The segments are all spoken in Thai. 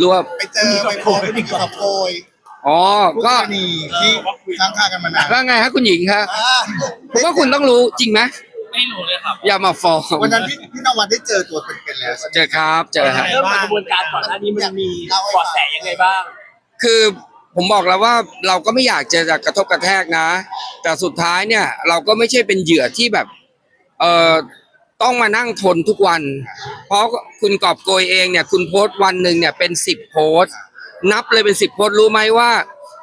รู้ว่าไปเจอไปโพสไปกับโพยอ๋อก็ก็นี่ที่ค้างคากันมานานว่าไงฮะคุณหญิงคะอ่าผมว่าคุณต้องรู้จริงไหมไม่รู้เลยครับอย่ามาฟ้องวันนั้นพี่พี่นวัดได้เจอตัวเป็นๆแล้วใช่ไหมเจอครับเจอครับเริ่มจากกระบวนการก่อนหน้านี้มันมีเบาะแสยังไงบ้าง คือผมบอกแล้วว่าเราก็ไม่อยากจะกระทบกระแทกนะ แต่สุดท้ายเนี่ย เราก็ไม่ใช่เป็นเหยื่อที่แบบ เอ่อ ต้องมานั่งทนทุกวัน เพราะคุณกอบโกยเองเนี่ย คุณโพสต์วันหนึ่งเนี่ยเป็นสิบโพสต์นับเลยเป็นสิบโพสต์รู้ไหมว่า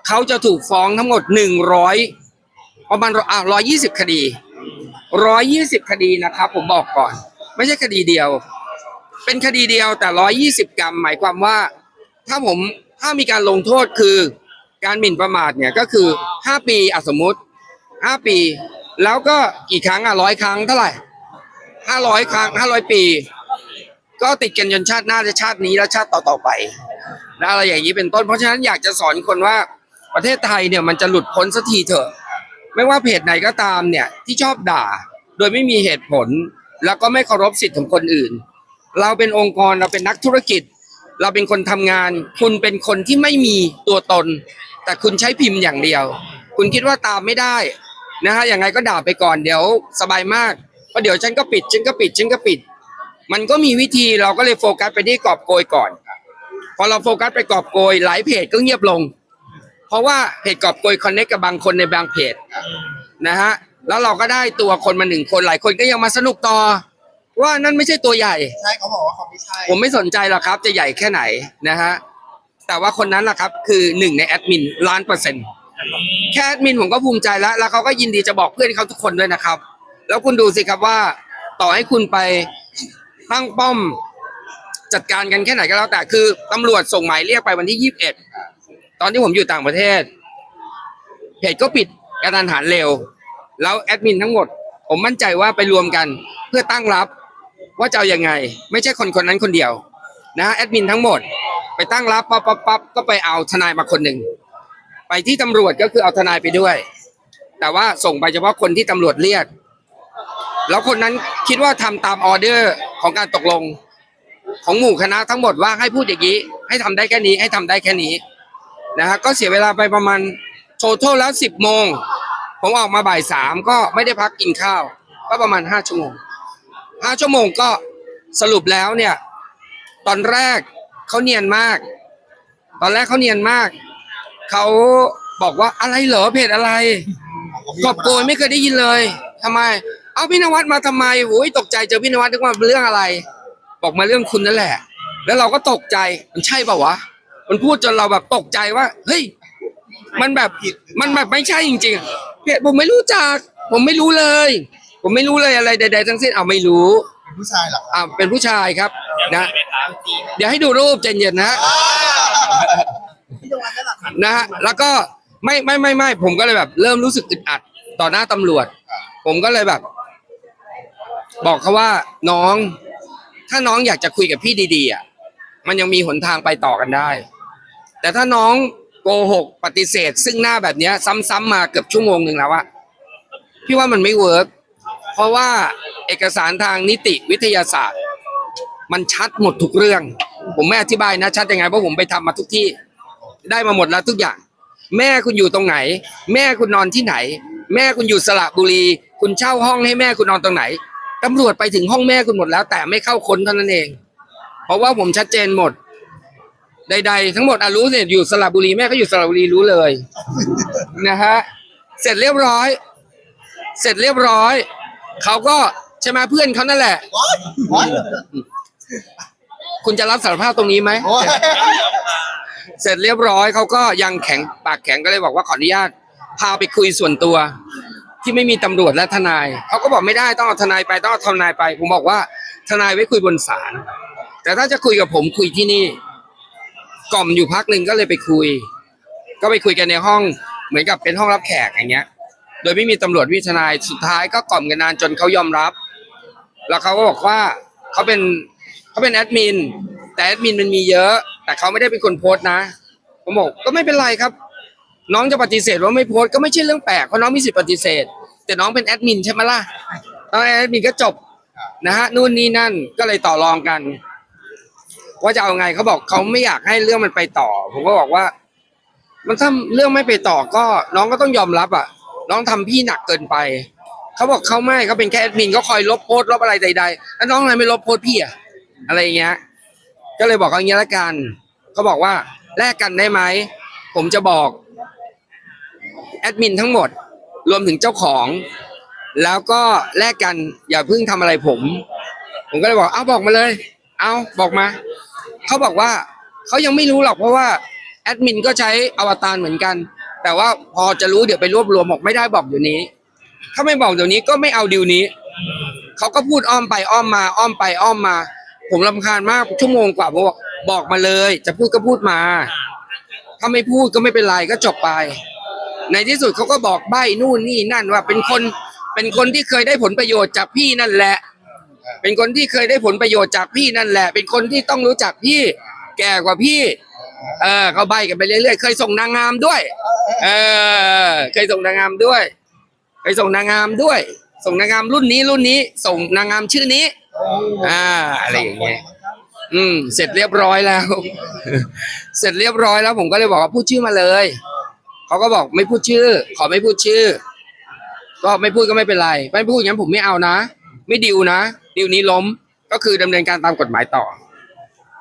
เขาจะถูกฟ้องทั้งหมดหนึ่งร้อยประมาณอะร้อยยี่สิบคดีร้อยยี่สิบคดีนะครับ ผมบอกก่อน ไม่ใช่คดีเดียว เป็นคดีเดียวแต่ร้อยยี่สิบกรัมหมายความว่า ถ้าผมถ้ามีการลงโทษคือ การหมิ่นประมาทเนี่ยก็คือห้าปีอะสมมุติห้าปี แล้วก็กี่ครั้งอะร้อยครั้งเท่าไหร่ ห้าร้อยครั้งห้าร้อยปี ก็ติดกันจนชาติหน้าและชาตินี้และชาติต่อๆไปนะอะไรอย่างนี้เป็นต้น เพราะฉะนั้นอยากจะสอนคนว่าประเทศไทยเนี่ยมันจะหลุดพ้นสักทีเถอะ ไม่ว่าเพจไหนก็ตามเนี่ยที่ชอบด่า โดยไม่มีเหตุผล แล้วก็ไม่เคารพสิทธิ์ของคนอื่น เราเป็นองค์กรเราเป็นนักธุรกิจ เราเป็นคนทำงาน คุณเป็นคนที่ไม่มีตัวตน แต่คุณใช้พิมพ์อย่างเดียว คุณคิดว่าตามไม่ได้นะฮะยังไงก็ด่าไปก่อนเดี๋ยวสบายมาก เพราะเดี๋ยวฉันก็ปิดฉันก็ปิดฉันก็ปิด มันก็มีวิธีเราก็เลยโฟกัสไปที่กอบโกยก่อน พอเราโฟกัสไปกอบโกยหลายเพจก็เงียบลง เพราะว่าเพจกอบโกยคอนเนคกับบางคนในบางเพจนะฮะแล้วเราก็ได้ตัวคนมาหนึ่งคนหลายคนก็ยังมาสนุกต่อ ว่านั่นไม่ใช่ตัวใหญ่ ใช่เขาบอกว่าเขาไม่ใช่ผมไม่สนใจหรอกครับ จะใหญ่แค่ไหนนะฮะแต่ว่าคนนั้นแหละครับคือหนึ่งในแอดมินล้านเปอร์เซ็นต์แค่แอดมินผมก็ภูมิใจแล้ว แล้วเขาก็ยินดีจะบอกเพื่อนเขาทุกคนด้วยนะครับ แล้วคุณดูสิครับว่า ต่อให้คุณไปตั้งป้อมจัดการกันแค่ไหนก็แล้วแต่คือตำรวจส่งหมายเรียกไปวันที่ยี่สิบเอ็ดตอนที่ผมอยู่ต่างประเทศเพจก็ปิดกระทันหันเร็ว แล้วแอดมินทั้งหมด ผมมั่นใจว่าไปรวมกันเพื่อตั้งรับว่าจะเอายังไง ไม่ใช่คนคนนั้นคนเดียวนะฮะแอดมินทั้งหมด ไปตั้งรับปั๊บปั๊บปั๊บก็ไปเอาทนายมาคนหนึ่งไปที่ตำรวจก็คือเอาทนายไปด้วย แต่ว่าส่งไปเฉพาะคนที่ตำรวจเรียก แล้วคนนั้นคิดว่าทำตามออเดอร์ของการตกลง ของหมู่คณะทั้งหมดว่าให้พูดอย่างนี้ ให้ทำได้แค่นี้ ให้ทำได้แค่นี้นะฮะก็เสียเวลาไปประมาณโททลแล้วสิบโมง ผมออกมาบ่ายสามก็ไม่ได้พักกินข้าว ก็ประมาณห้าชั่วโมงห้าชั่วโมงก็สรุปแล้วเนี่ย ตอนแรกเขาเนียนมาก ตอนแรกเขาเนียนมากเขาบอกว่าอะไรเหรอเพจอะไรกอบโกยไม่เคยได้ยินเลยทำไม เอาพี่นวัดมาทำไมโอ้ยตกใจเจอพี่นวัดนึกว่าเรื่องอะไร บอกมาเรื่องคุณนั่นแหละ แล้วเราก็ตกใจมันใช่ป่าวะมันพูดจนเราแบบตกใจว่าเฮ้ยมันแบบมันแบบไม่ใช่จริงๆเพจผมไม่รู้จัก ผมไม่รู้เลย ผมไม่รู้เลยอะไรใด ๆ ทั้งสิ้นเอาไม่รู้เป็นผู้ชายเหรออ่าเป็นผู้ชายครับนะนะเดี๋ยวให้ดูรูปใจเย็นนะฮะพี่นวัดนั่นแหละครับนะฮะแล้วก็ไม่ไม่ไม่ไม่ผมก็เลยแบบ เริ่มรู้สึกอึดอัดต่อหน้าตำรวจ ผมก็เลยแบบ บอกเขาว่าน้อง ถ้าน้องอยากจะคุยกับพี่ดีๆอะมันยังมีหนทางไปต่อกันได้ แต่ถ้าน้องโกหกปฏิเสธ ซึ่งหน้าแบบเนี้ย ซ้ำๆมาเกือบชั่วโมงหนึ่งแล้วอะพี่ว่ามันไม่เวิร์กเพราะว่าเอกสารทางนิติวิทยาศาสตร์ มันชัดหมดทุกเรื่อง ผมไม่อธิบายนะ ชัดยังไงเพราะผมไปทำมาทุกที่ ได้มาหมดแล้วทุกอย่าง แม่คุณอยู่ตรงไหน แม่คุณนอนที่ไหน แม่คุณอยู่สระบุรี คุณเช่าห้องให้แม่คุณนอนตรงไหน ตำรวจไปถึงห้องแม่คุณหมดแล้ว แต่ไม่เข้าค้นเท่านั้นเอง เพราะว่าผมชัดเจนหมด ใด ๆ ทั้งหมดอรู้เนี่ยอยู่สระบุรีแม่ก็อยู่สระบุรีรู้เลยนะฮะเสร็จเรียบร้อย เสร็จเรียบร้อยเขาก็ใช่ไหมเพื่อนเขานั่นแหละ คุณจะรับสารภาพตรงนี้ไหม เสร็จเรียบร้อยเขาก็ยังแข็งปากแข็งก็เลยบอกว่าขออนุญาต พาไปคุยส่วนตัว ที่ไม่มีตำรวจและทนายเขาก็บอกไม่ได้ต้องเอาทนายไปต้องเอาทนายไป ผมบอกว่า ทนายไว้คุยบนศาลแต่ถ้าจะคุยกับผมคุยที่นี่ กล่อมอยู่พักหนึ่งก็เลยไปคุย ก็ไปคุยกันในห้อง เหมือนกับเป็นห้องรับแขกอย่างเงี้ย โดยไม่มีตำรวจวิทนายสุดท้ายก็กล่อมกันนานจนเขายอมรับ แล้วเขาก็บอกว่าเขาเป็นเขาเป็นแอดมินแต่แอดมินมันมีเยอะ แต่เขาไม่ได้เป็นคนโพสต์นะผมบอกก็ไม่เป็นไรครับ น้องจะปฏิเสธว่าไม่โพสต์ก็ไม่ใช่เรื่องแปลกเพราะน้องมีสิทธิ์ปฏิเสธ แต่น้องเป็นแอดมินใช่ไหมล่ะน้องแอดมินก็จบนะฮะนู่นนี่นั่นก็เลยต่อรองกัน ว่าจะเอาไงเขาบอกเขาไม่อยากให้เรื่องมันไปต่อ ผมก็บอกว่า มันถ้าเรื่องไม่ไปต่อก็น้องก็ต้องยอมรับอะ น้องทำพี่หนักเกินไปเขาบอกเขาไม่เขาเป็นแค่แอดมินก็คอยลบโพสต์ลบอะไรใดๆแล้วน้องทำไมไม่ลบโพสต์พี่อะอะไรอย่างเงี้ย ก็เลยบอกเขาอย่างเงี้ยละกันเขาบอกว่าแลกกันได้ไหม ผมจะบอกแอดมินทั้งหมด รวมถึงเจ้าของ แล้วก็แลกกันอย่าเพิ่งทำอะไรผม ผมก็เลยบอกเอาบอกมาเลย เอาบอกมา เขาบอกว่าเขายังไม่รู้หรอกเพราะว่าแอดมินก็ใช้อวตารเหมือนกัน แต่ว่าพอจะรู้เดี๋ยวไปรวบรวมบอกไม่ได้บอกเดี๋ยวนี้ ถ้าไม่บอกเดี๋ยวนี้ก็ไม่เอาดิวนี้เขาก็พูดอ้อมไปอ้อมมา อ้อมไปอ้อมมา ผมรำคาญมากชั่วโมงกว่าบอกบอกมาเลย จะพูดก็พูดมา ถ้าไม่พูดก็ไม่เป็นไรก็จบไป ในที่สุดเขาก็บอกใบ้นู่นนี่นั่นว่าเป็นคนเป็นคนที่เคยได้ผลประโยชน์จากพี่นั่นแหละ เป็นคนที่เคยได้ผลประโยชน์จากพี่นั่นแหละ เป็นคนที่ต้องรู้จักพี่แก่กว่าพี่ เออเขาใบกันไปเรื่อยๆ เคยส่งนางงามด้วย เออ เคยส่งนางงามด้วย เคยส่งนางงามด้วย ส่งนางงามรุ่นนี้รุ่นนี้ ส่งนางงามชื่อนี้ อ่าอะไรอย่างเงี้ย อืม เสร็จเรียบร้อยแล้ว เสร็จเรียบร้อยแล้วผมก็เลยบอกว่าพูดชื่อมาเลย เขาก็บอกไม่พูดชื่อ ขอไม่พูดชื่อ ก็ไม่พูดก็ไม่เป็นไร ไม่พูดอย่างนั้นผมไม่เอานะ ไม่ดิวนะ ดิวนี้ล้ม ก็คือดำเนินการตามกฎหมายต่อ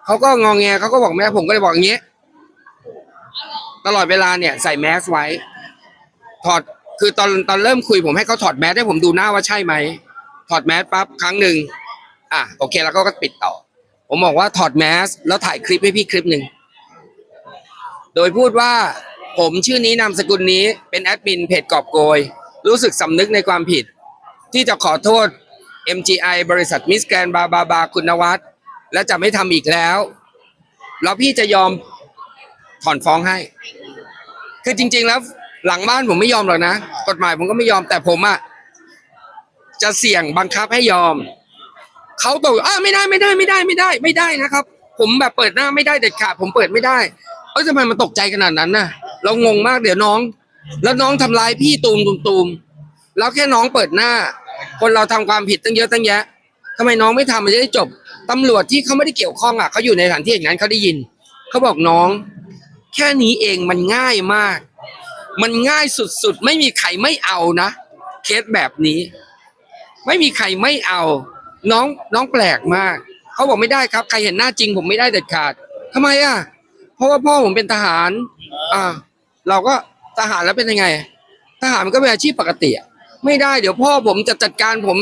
เขาก็งองแงเขาก็บอกแม่ผมก็เลยบอกอย่างนี้ตลอดเวลาเนี่ย ใส่แมสไว้ ถอด คือตอนตอนเริ่มคุยผมให้เขาถอดแมสให้ผมดูหน้าว่าใช่ไหม ถอดแมสปั๊บครั้งหนึ่ง อะโอเคแล้วก็ก็ปิดต่อ ผมบอกว่าถอดแมสแล้วถ่ายคลิปให้พี่คลิปหนึ่ง โดยพูดว่าผมชื่อนี้นามสกุลนี้เป็นแอดมินเพจกอบโกย รู้สึกสำนึกในความผิด ที่จะขอโทษ MGI บริษัทมิสแกรนบาบาบาคุณนวัตและจะไม่ทำอีกแล้ว แล้วพี่จะยอมถอนฟ้องให้ คือจริง ๆ แล้วหลังบ้านผมไม่ยอมหรอกนะ กฎหมายผมก็ไม่ยอมแต่ผมอะจะเสี่ยงบังคับให้ยอม เขาบอกอ่าไม่ได้ไม่ได้ไม่ได้ไม่ได้ไม่ได้นะครับ ผมแบบเปิดหน้าไม่ได้เด็ดขาดผมเปิดไม่ได้เอ้ยทำไมมันตกใจขนาดนั้นน่ะ เรางงมากเดี๋ยวน้อง แล้วน้องทำร้ายพี่ตูมตูมตูมแล้วแค่น้องเปิดหน้า คนเราทำความผิดตั้งเยอะตั้งแยะทำไมน้องไม่ทำมันจะได้จบตำรวจที่เขาไม่ได้เกี่ยวข้องอะเขาอยู่ในสถานที่อย่างนั้นเขาได้ยินเขาบอกน้อง แค่นี้เองมันง่ายมาก มันง่ายสุดๆ ไม่มีใครไม่เอานะเคสแบบนี้ ไม่มีใครไม่เอา น้องน้องแปลกมาก เขาบอกไม่ได้ครับ ใครเห็นหน้าจริงผมไม่ได้เด็ดขาดทำไมอะ เพราะว่าพ่อผมเป็นทหาร อ่า เราก็ทหารแล้วเป็นยังไง ทหารมันก็เป็นอาชีพปกติอะไม่ได้เดี๋ยวพ่อผมจะจัดการผม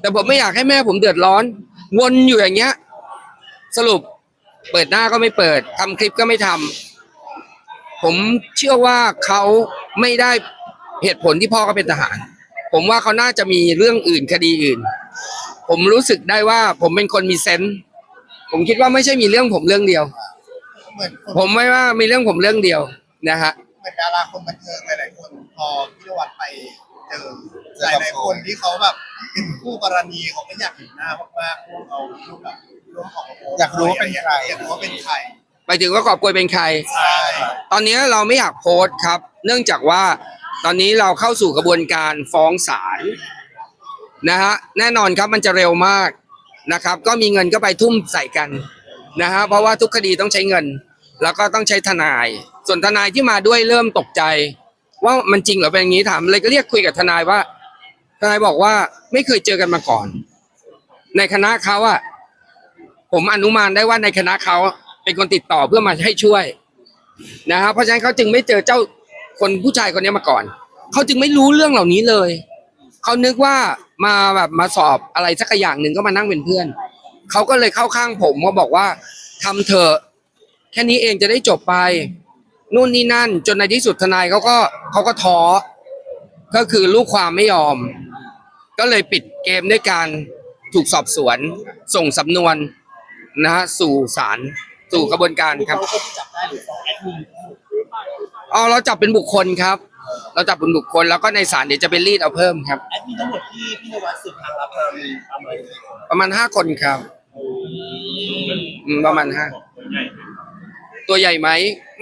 แต่ผมไม่อยากให้แม่ผมเดือดร้อน วนอยู่อย่างเงี้ย สรุปเปิดหน้าก็ไม่เปิดทำคลิปก็ไม่ทำผมเชื่อว่าเขาไม่ได้เหตุผลที่พ่อก็เป็นทหาร ผมว่าเขาน่าจะมีเรื่องอื่นคดีอื่น ผมรู้สึกได้ว่าผมเป็นคนมีเซนส์ผมคิดว่าไม่ใช่มีเรื่องผมเรื่องเดียว เหมือนคนผมไม่ว่ามีเรื่องผมเรื่องเดียวนะฮะ เหมือนดาราคนบันเทิงหลายๆคน พอพี่นวัดไปเจอหลายๆคนที่เขาแบบเป็นคู่กรณีเขาก็อยากเห็นหน้ามากๆพวกเรารูปแบบรูปของอยากรู้ว่าเป็นใครอยากรู้ว่าเป็นใครไปถึงว่ากอบกวยเป็นใคร ใช่ตอนนี้เราไม่อยากโพสต์ครับ เนื่องจากว่าตอนนี้เราเข้าสู่กระบวนการฟ้องศาล นะฮะแน่นอนครับมันจะเร็วมากนะครับ ก็มีเงินก็ไปทุ่มใส่กันนะฮะเพราะว่าทุกคดีต้องใช้เงิน แล้วก็ต้องใช้ทนาย ส่วนทนายที่มาด้วยเริ่มตกใจ ว่ามันจริงเหรือเป็นอย่างนี้ถามเลยก็เรียกคุยกับทนายว่าทนายบอกว่าไม่เคยเจอกันมาก่อน ในคณะเขาอะผมอนุมานได้ว่าในคณะเขาเป็นคนติดต่อเพื่อมาให้ช่วยนะครับเพราะฉะนั้นเขาจึงไม่เจอเจ้าคนผู้ชายคนนี้มาก่อน เขาจึงไม่รู้เรื่องเหล่านี้เลย เขานึกว่ามาแบบมาสอบอะไรสักอย่างหนึ่งก็มานั่งเป็นเพื่อน เขาก็เลยเข้าข้างผมมาบอกว่าทำเถอะแค่นี้เองจะได้จบไป นู่นนี่นั่น จนในที่สุดทนายเขาก็เขาก็ท้อก็คือลูกความไม่ยอม ก็เลยปิดเกมด้วยการถูกสอบสวน ส่งสำนวนนะฮะสู่ศาลสู่กระบวนการครับเขาก็จับได้หรือฟ้องแอดมินอ๋อเราจับเป็นบุคคลครับ เราจับเป็นบุคคลแล้วก็ในศาลเดี๋ยวจะไปรีดเอาเพิ่มครับ แอดมินทั้งหมดที่พี่นวัดสืบทางลับมามีประมาณประมาณห้าคนครับอืมประมาณห้าตัวใหญ่ไหม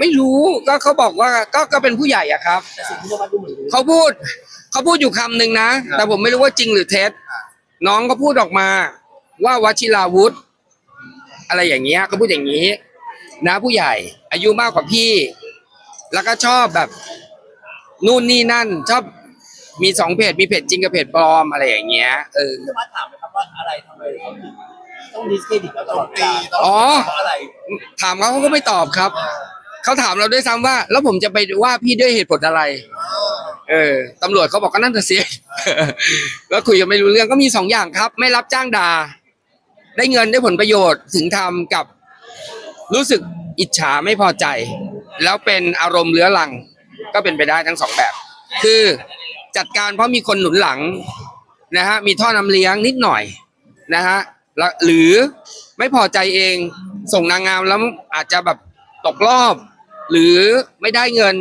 ไม่รู้ก็เขาบอกว่าก็ก็เป็นผู้ใหญ่อะครับ แต่สิ่งที่นวัดดูเหมือนรู้เขาพูดเขาพูดอยู่คำหนึ่งนะ แต่ผมไม่รู้ว่าจริงหรือเท็จน้องก็พูดออกมา ว่าวชิราวุธ อะไรอย่างเงี้ยก็พูดอย่างนี้ นะผู้ใหญ่ อายุมากกว่าพี่ แล้วก็ชอบแบบ นู่นนี่นั่น ชอบมีสองเพจมีเพจจริงกับเพจปลอมอะไรอย่างเงี้ยเออพี่วัดถามไหมครับว่าอะไรทำไมเขาถึงต้องดิสเครดิตเราตลอดเวลาอ๋อ เพราะอะไรถามเขาเขาก็ไม่ตอบครับ เขาถามเราด้วยซ้ำว่า แล้วผมจะไปว่าพี่ด้วยเหตุผลอะไร เออตำรวจเขาบอกก็นั่นแต่เสียแล้วคุยกันไม่รู้เรื่องก็มีสองอย่างครับ ไม่รับจ้างด่า ได้เงินได้ผลประโยชน์ถึงทำกับ รู้สึกอิจฉาไม่พอใจ แล้วเป็นอารมณ์เรื้อรัง ก็เป็นไปได้ทั้งสองแบบ คือจัดการเพราะมีคนหนุนหลังนะฮะมีท่อนำเลี้ยงนิดหน่อยนะฮะหรือไม่พอใจเองส่งนางงามแล้วอาจจะแบบตกรอบ หรือไม่ได้เงิน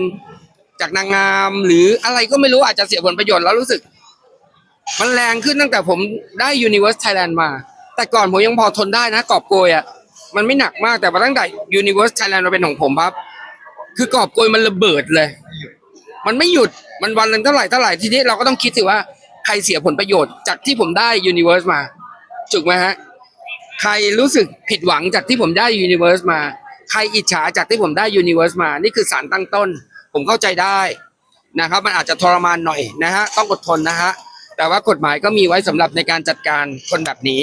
จากนางงาม หรืออะไรก็ไม่รู้อาจจะเสียผลประโยชน์แล้วรู้สึก มันแรงขึ้นตั้งแต่ผมได้ Universe Thailand มา แต่ก่อนผมยังพอทนได้นะกอบโกยอะมันไม่หนักมากแต่พอตั้งแต่ Universe Thailand มาเป็นของผมครับ คือกอบโกยมันระเบิดเลย มันไม่หยุดมันวันละเท่าไหร่เท่าไหร่ทีนี้เราก็ต้องคิดสิว่าใครเสียผลประโยชน์จากที่ผมได้ Universe มาถูกไหมฮะใครรู้สึกผิดหวังจากที่ผมได้ Universe มา ใครอิจฉาจากที่ผมได้ Universe มา นี่คือสารตั้งต้น ผมเข้าใจได้นะครับ มันอาจจะทรมานหน่อยนะฮะต้องอดทนนะฮะแต่ว่ากฎหมายก็มีไว้สำหรับในการจัดการคนแบบนี้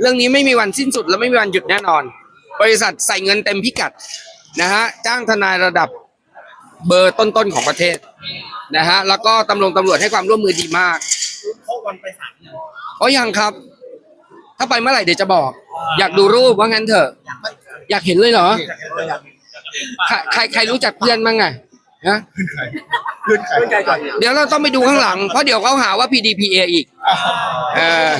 เรื่องนี้ไม่มีวันสิ้นสุดและไม่มีวันหยุดแน่นอน บริษัทใส่เงินเต็มพิกัดนะฮะจ้างทนายระดับ เบอร์ต้นๆของประเทศนะฮะแล้วก็ตำรวจตำรวจให้ความร่วมมือดีมากเขาวันไปศาลเนี่ยอ๋อยังครับ ถ้าไปเมื่อไหร่เดี๋ยวจะบอก อยากดูรูปว่างั้นเถอะ อยากเห็นเลยเหรอใครใครใครรู้จักเพื่อนบ้างไง ฮะเพื่อนใครเพื่อนใจก่อนเดี๋ยวเราต้องไปดูข้างหลัง เพราะเดี๋ยวเขาหาว่า PDPA อีกเออ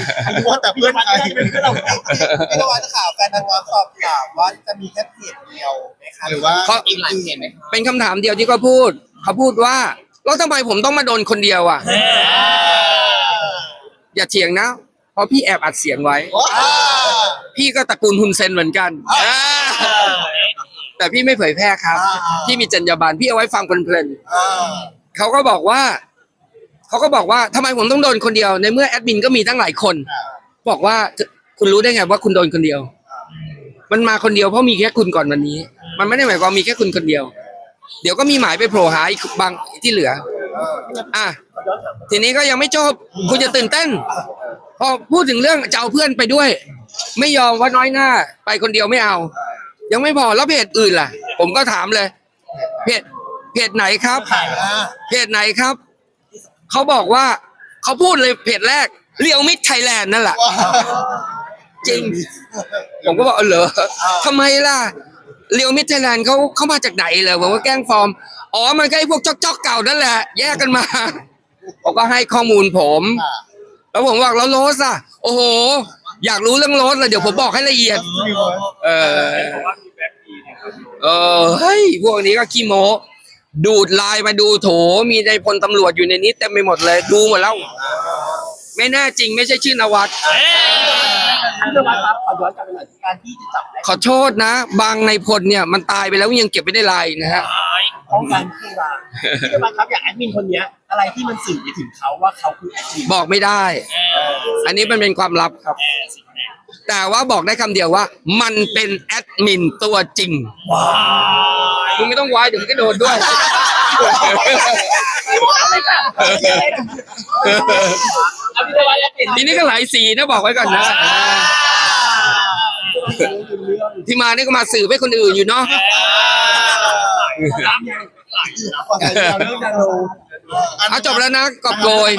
ว่าแต่เพื่อนใครพี่นวัดข่าวแฟนนางงามสอบถามว่าจะมีแค่เพจเดียวไหมคะหรือว่าเพราะอีกหลายเพจไหมเป็นคำถามเดียวที่เขาพูด เขาพูดว่าแล้วทำไมผมต้องมาโดนคนเดียวอะ อย่าเถียงนะ เพราะพี่แอบอัดเสียงไว้ พี่ก็ตระกูลฮุนเซนเหมือนกันอ่า แต่พี่ไม่เผยแพร่ครับพี่มีจรรยาบรรณพี่เอาไว้ฟังเพลินๆเขาก็บอกว่าเขาก็บอกว่าทำไมผมต้องโดนคนเดียว ในเมื่อแอดมินก็มีตั้งหลายคน บอกว่าคุณรู้ได้ไงว่าคุณโดนคนเดียว มันมาคนเดียวเพราะมีแค่คุณก่อนวันนี้ มันไม่ได้หมายความมีแค่คุณคนเดียว เดี๋ยวก็มีหมายไปโผล่หาอีกบางที่เหลือ อะ ทีนี้ก็ยังไม่จบ คุณจะตื่นเต้น พอพูดถึงเรื่องจะเอาเพื่อนไปด้วย ไม่ยอมว่าน้อยหน้า ไปคนเดียวไม่เอา ยังไม่พอแล้วเพจอื่นล่ะ ผมก็ถามเลย เพจเพจไหนครับเพจไหนครับ เขาบอกว่าเขาพูดเลยเพจแรกเรียวมิดไทยแลนด์นั่นแหละ จริง ผมก็บอกเออเหรอทำไมล่ะเรียวมิดไทยแลนด์เขาเขามาจากไหนเหรอผมว่าแกล้งฟอร์ม อ๋อ มันก็ไอ้พวกจอกๆเก่านั่นแหละ แยกกันมาผมก็ให้ข้อมูลผม แล้วผมบอกแล้วโรสอะ โอ้โห อยากรู้เรื่องโรสเลยเดี๋ยวผมบอกให้ละเอียด เออเออเฮ้ยพวกนี้ก็ขี้โมดูดไลน์มาดูโถ มีในพลตำรวจอยู่ในนี้เต็มไปหมดเลย ดูหมดแล้ว ไม่แน่จริงไม่ใช่ชื่อนวัดพี่วัดครับขอย้อนกลับไปหน่อยการที่จะจับได้ขอโทษนะ บางในพลเนี่ยมันตายไปแล้วยังเก็บไว้ในไลน์นะฮะ ป้องกันที่วางพี่วัดครับอย่างแอดมินคนเนี้ย อะไรที่มันสื่อไปถึงเขาว่าเขาคือแอดมินบอกไม่ได้ อันนี้มันเป็นความลับครับ แต่ว่าบอกได้คำเดียวว่า มันเป็นแอดมินตัวจริงมึงไม่ต้องวายเดี๋ยวมึงก็โดนด้วย เอาพี่วัดแอดมินทีนี้ก็หลายสีนะบอกไว้ก่อนนะ ที่มานี่ก็มาสื่อให้คนอื่นอยู่เนาะเรื่องดังโล เอาจบแล้วนะกอบโกย